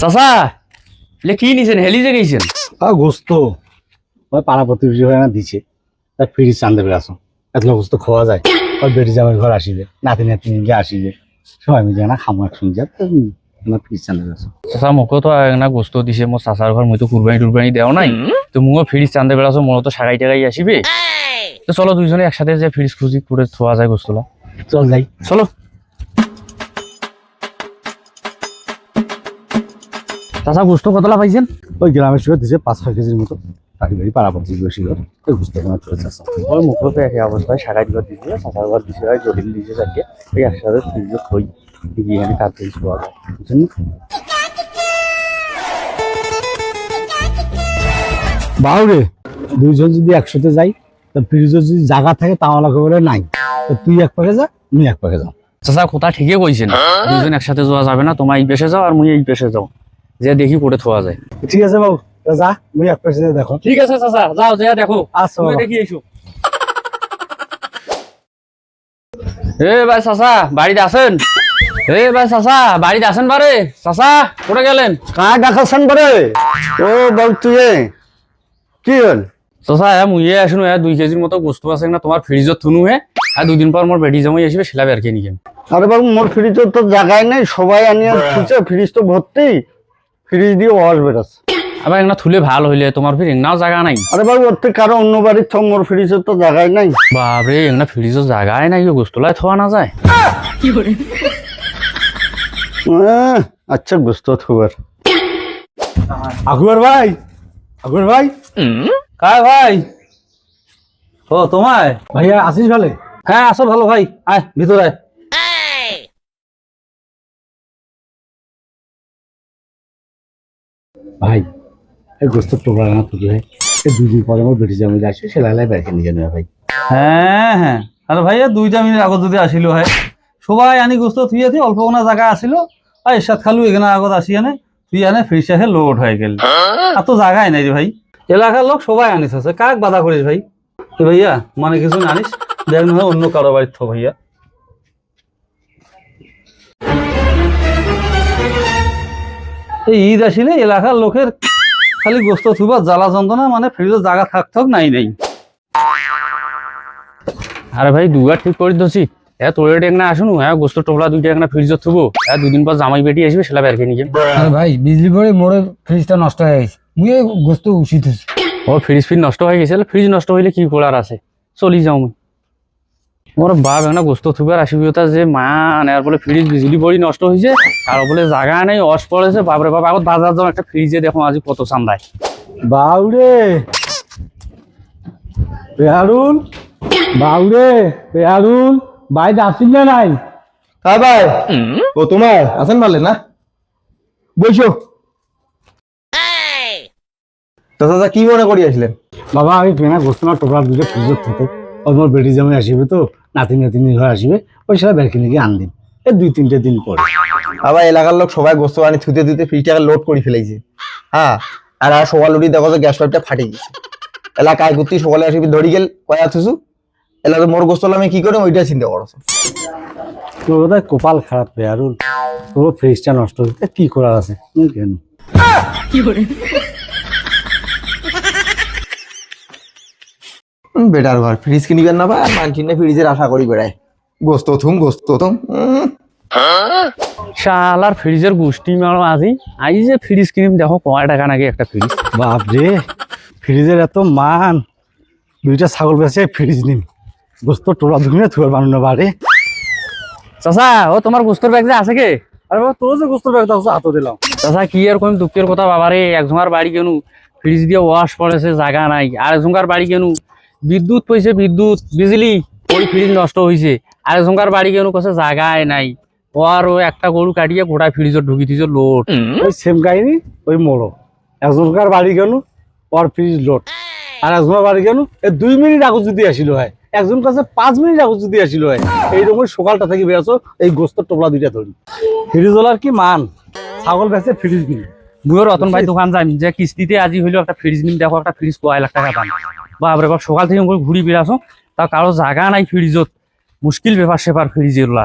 চাচা লে কি নিছেন হেলি যে গেছেন আর গোস্ত। ওই পাড়া প্রতিবেশী হয়ে না দিছে। তার ফ্রিজ চান্দে বেড়ে আসো এতগুলো গোস্ত খাওয়া যায়। ওই বেটি জামাই ঘর আসিবে নাতি নাতি নিয়ে আসিবে সবাই মিলে না খামো একসঙ্গে যা আমার ফ্রিজ চান্দে আসো চাচা মোকে তো না গোস্ত দিছে। মোর চাচার ঘর মই তো কুরবানি টুরবানি দেও নাই। তো মুও ফ্রিজ চান্দে বেড়াছো মোর তো সাগাই টাগাই আসিবে তো চলো দুইজনে একসাথে যে ফ্রিজ খুঁজি করে থোয়া যায় গোস্তলা। চল যাই। চলো। চাচা গোস্ত কতলা পাইছেন? ওই গ্রামের সঙ্গে দিছে পাঁচ ছয় কেজির মতো। বাড়ি বাড়ি পাড়া ঘর ওই গোস্ত তোমার চলে আসো ওই একই অবস্থায় সাগাই ঘর দিছে ঘর দিছে হয় জটিল দিছে চারটে ওই একসাথে থই গিয়ে আমি পাওয়া বুঝছেন বাউরে দুইজন যদি একসাথে যাই তা ফ্রিজের যদি জায়গা থাকে তাহলে করে নাই। তো তুই এক পাকে যা আমি এক পাকে যাও চাচা কথা ঠিকই কইছেন। দুইজন একসাথে যাওয়া যাবে না তোমার এই পেশে যাও আর মুই এই পেশে যাও। যে দেখি পড়ে থোয়া যায়। ঠিক আছে বাবু যা আমি এক পাশে দেখো। ঠিক আছে চাচা যাও যা দেখো। আচ্ছা। দেখি এসো এ ভাই চাচা বাড়িতে আছেন? এ ভাই চাচা বাড়িতে আছেন বারে চাচা কোথায় গেলেন? দেখাচ্ছেন বরে ও বাবু তুই কি হল? চাচা হ্যাঁ মুইয়ে আসুন হ্যাঁ দুই কেজির মতো বস্তু আছে না তোমার ফ্রিজত থুনু হে। আর দুদিন পর মোর বেটি জামাই আসবে সেলাবে আর কি নিকেন আরে বাবু মোর ফ্রিজের তো জায়গায় নেই সবাই আনিয়ে খুঁজছে ফ্রিজ তো ভর্তি। ফ্রিজ দিয়ে ওয়াশ বেরোচ্ছে। আবার একটা থুলে ভালো হইলে তোমার ফির নাও জায়গা নাই। আরে বাবু ওর থেকে কারও অন্য বাড়ির তো মোর ফ্রিজের তো জায়গায় নাই। বাপরে একটা ফ্রিজের জায়গায় নাই গোস্তলায় থোয়া না যায়। আহ, আচ্ছা বুঝতে থুবার। আকুয়ার ভাই আকুয়ার ভাই। কায় ভাই? ও তোমায় ভাইয়া আসিস ভালে? হ্যাঁ আসো ভালো ভাই আয় ভিতরে আয়। ভাই, এই গোস্ত টোকরা না তুলি ভাই এই দুদিন পরে আমার বেটি জামাই আসবে সে লালাই বাইকে নিয়ে নেবে ভাই। হ্যাঁ হ্যাঁ। আরে ভাইয়া দুইটা মিনিট আগত যদি আসিল হয় সবাই আনি গোস্ত থুই আছি, অল্প কোনো জায়গা আসিল, আর এরশাদ খালু এখানে আগত আসি আনে, তুই আনে, ফ্রিজ আহে লোড হয়ে গেল। আর তো জায়গায় নাই রে ভাই। এলাকার লোক সবাই আনিস আছে, কাক বাধা করিস ভাই? ভাইয়া মানে কিছু আনিস, দেখ না অন্য কারও বাড়ির থো ভাইয়া। এই ঈদ আসিলে এলাকার লোকের খালি গোস্ত থুবা জ্বালা যন্ত্রণা মানে ফ্রিজের জায়গা থাক থাক নাই নাই। আরে ভাই দুগা ঠিক করে দিচ্ছি হ্যাঁ তোর একটা আসুন হ্যাঁ গোস্ত টোপলা দুইটা একটা ফ্রিজত থুবো। হ্যাঁ দুদিন পর জামাই বেটি আসবে সেলাবে আর কি নিকেন আরে ভাই বিজলি পড়ে মোড়ে ফ্রিজটা নষ্ট হয়ে গেছে। মুই এই গোস্ত উচিত ও ফ্রিজ ফ্রিজ নষ্ট হয়ে গেছে ফ্রিজ নষ্ট হইলে কি করার আছে? চলি যাও মুই। মোর বাপ একটা গোস্ত থুবার আসিবি তা যে মা আনার বলে ফ্রিজ বিজলি পড়ি নষ্ট হয়েছে আর বলে জায়গা নেই অস পড়েছে বাপরে বাপ আগত বাজার যাও একটা ফ্রিজে দেখো আজি কত চান্দায় বাউরে পেয়ারুল বাউরে পেয়ারুল বাইরে আসিস না নাই? হ্যাঁ ভাই ও তোমার আছেন ভালো না? বইসো তো দাদা কি মনে করি আসলেন বাবা আমি পেনা গোস্ত না টোকরা দুটো ফ্রিজত থাকে। ওই মোর বেটি জামাই আসিবে তো নাতি নাতি ঘর আসবে ওই সাথে ব্যাগ কিনে গিয়ে আন দিন এই দুই তিনটে দিন পরে। আবার এলাকার লোক সবাই গোস্ত বানি থুতে থুতে ফ্রিজটাকে লোড করে ফেলেছে হ্যাঁ আর আর সকাল উঠি দেখো তো গ্যাস পাইপটা ফাটে গেছে। এলাকায় ঘুরতে সকালে আসবি ধরি গেল কয়া থুসু। এলাকা মোর গোস্ত আমি কি করে ওইটা চিন্তা করছ। তোর বোধহয় কপাল খারাপ পেয়ারুল তোর ফ্রিজটা নষ্ট হচ্ছে কি করার আছে? কেন? বেটার ঘর। ফ্রিজ কিনিবেন না ভাই? আর মানছি না ফ্রিজের আশা করি বেড়ায়। গোস্ত থুম গোস্ত থুম। শালার ফ্রিজের গোষ্ঠী মারো আজি। আই যে ফ্রিজ কিনিম দেখো কয় টাকা নাকি একটা ফ্রিজ বাপ রে ফ্রিজের এত মান। দুইটা ছাগল বেঁচে ফ্রিজ নিন গোস্ত টোলা ধুনে থুয়ার বানানো বারে চাচা ও তোমার গোস্তর ব্যাগ যে আছে কে? আরে বাবা তোর যে গোস্ত ব্যাগ দাও হাত দিলাম। চাচা কি আর কম দুঃখের কথা বাবারে একজনের বাড়ি কেন? ফ্রিজ দিয়ে ওয়াশ পড়েছে জায়গা নাই। আর একজনকার বাড়ি কেন? বিদ্যুৎ পয়সে বিদ্যুৎ বিজলি। ওই ফ্রিজ নষ্ট হয়েছে আর একজনকার বাড়ি কেন কছে জায়গায় নাই। ও আর ও একটা গরু কাটিয়ে গোটা ফ্রিজত ঢুকি দিছে লোড ওই সেম কাহিনী ওই মোড়ো। একজনকার বাড়ি গেল ওর ফ্রিজ লোড আর একজনের বাড়ি গেল এই দুই মিনিট আগত যদি আসিল হয়। একজন কাছে পাঁচ মিনিট আগত যদি আসিল হয়। এই এইরকম সকালটা থেকে বেরোছো এই গোস্তর টোপলা দুইটা ধরি। ফ্রিজ ওলার কি মান? ছাগল বেঁচে ফ্রিজ কিনে মুয়ের রতন ভাই দোকান যাই যে কিস্তিতে আজি হইল একটা ফ্রিজ নিম দেখো একটা ফ্রিজ কয় লাখ টাকা দাম। বাপরে বাপ, সকাল থেকে করে ঘুরি বেড়াছো তা কারও জায়গা নাই ফ্রিজত। মুশকিল ব্যাপার সেপার ফ্রিজ এগুলা